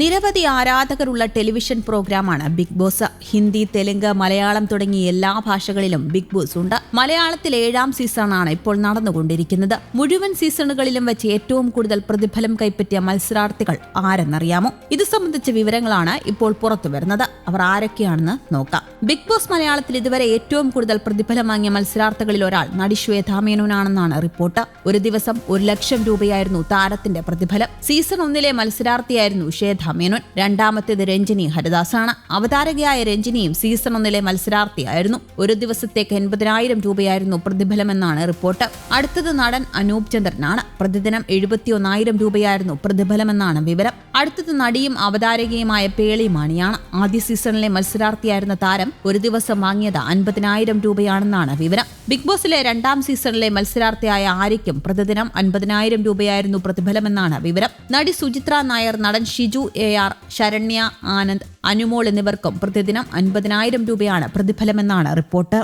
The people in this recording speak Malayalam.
നിരവധി ആരാധകരുള്ള ടെലിവിഷൻ പ്രോഗ്രാമാണ് ബിഗ് ബോസ്. ഹിന്ദി തെലുങ്ക് മലയാളം തുടങ്ങി എല്ലാ ഭാഷകളിലും ബിഗ് ബോസ് ഉണ്ട്. മലയാളത്തിൽ ഏഴാം സീസണാണ് ഇപ്പോൾ നടന്നുകൊണ്ടിരിക്കുന്നത്. മുഴുവൻ സീസണുകളിലും വെച്ച് ഏറ്റവും കൂടുതൽ പ്രതിഫലം കൈപ്പറ്റിയ മത്സരാർത്ഥികൾ ആരെന്നറിയാമോ? ഇത് സംബന്ധിച്ച വിവരങ്ങളാണ് ഇപ്പോൾ പുറത്തു വരുന്നത്. അവർ ആരൊക്കെയാണെന്ന് നോക്കാം. ബിഗ് ബോസ് മലയാളത്തിൽ ഇതുവരെ ഏറ്റവും കൂടുതൽ പ്രതിഫലം വാങ്ങിയ മത്സരാർത്ഥികളിൽ ഒരാൾ നടി ശ്വേതാമേനോനാണെന്നാണ് റിപ്പോർട്ട്. ഒരു ദിവസം ഒരു ലക്ഷം രൂപയായിരുന്നു താരത്തിന്റെ പ്രതിഫലം. സീസൺ ഒന്നിലെ മത്സരാർത്ഥിയായിരുന്നു ശ്വേത മേനോൻ രണ്ടാമത്തേത് രഞ്ജിനി ഹരിദാസാണ്. അവതാരകയായ രഞ്ജിനിയും സീസൺ ഒന്നിലെ മത്സരാർത്ഥിയായിരുന്നു. ഒരു ദിവസത്തേക്ക് എൺപതിനായിരം രൂപയായിരുന്നു പ്രതിഫലമെന്നാണ് റിപ്പോർട്ട്. അടുത്തത് നടൻ അനൂപ് ചന്ദ്രനാണ്. പ്രതിദിനം എഴുപത്തിയൊന്നായിരം രൂപയായിരുന്നു പ്രതിഫലമെന്നാണ് വിവരം. അടുത്തത് നടിയും അവതാരകയുമായ പേളി മാണിയാണ്. ആദ്യ സീസണിലെ മത്സരാർത്ഥിയായിരുന്ന താരം ഒരു ദിവസം വാങ്ങിയത് അൻപതിനായിരം രൂപയാണെന്നാണ് വിവരം. ബിഗ് ബോസിലെ രണ്ടാം സീസണിലെ മത്സരാർത്ഥിയായ ആര്യയ്ക്കും പ്രതിദിനം അൻപതിനായിരം രൂപയായിരുന്നു പ്രതിഫലമെന്നാണ് വിവരം. നടി സുചിത്ര നായർ നടൻ ഷിജു എ ആർ ശരണ്യ ആനന്ദ് അനുമോൾ എന്നിവർക്കും പ്രതിദിനം അൻപതിനായിരം രൂപയാണ് പ്രതിഫലമെന്നാണ് റിപ്പോർട്ട്.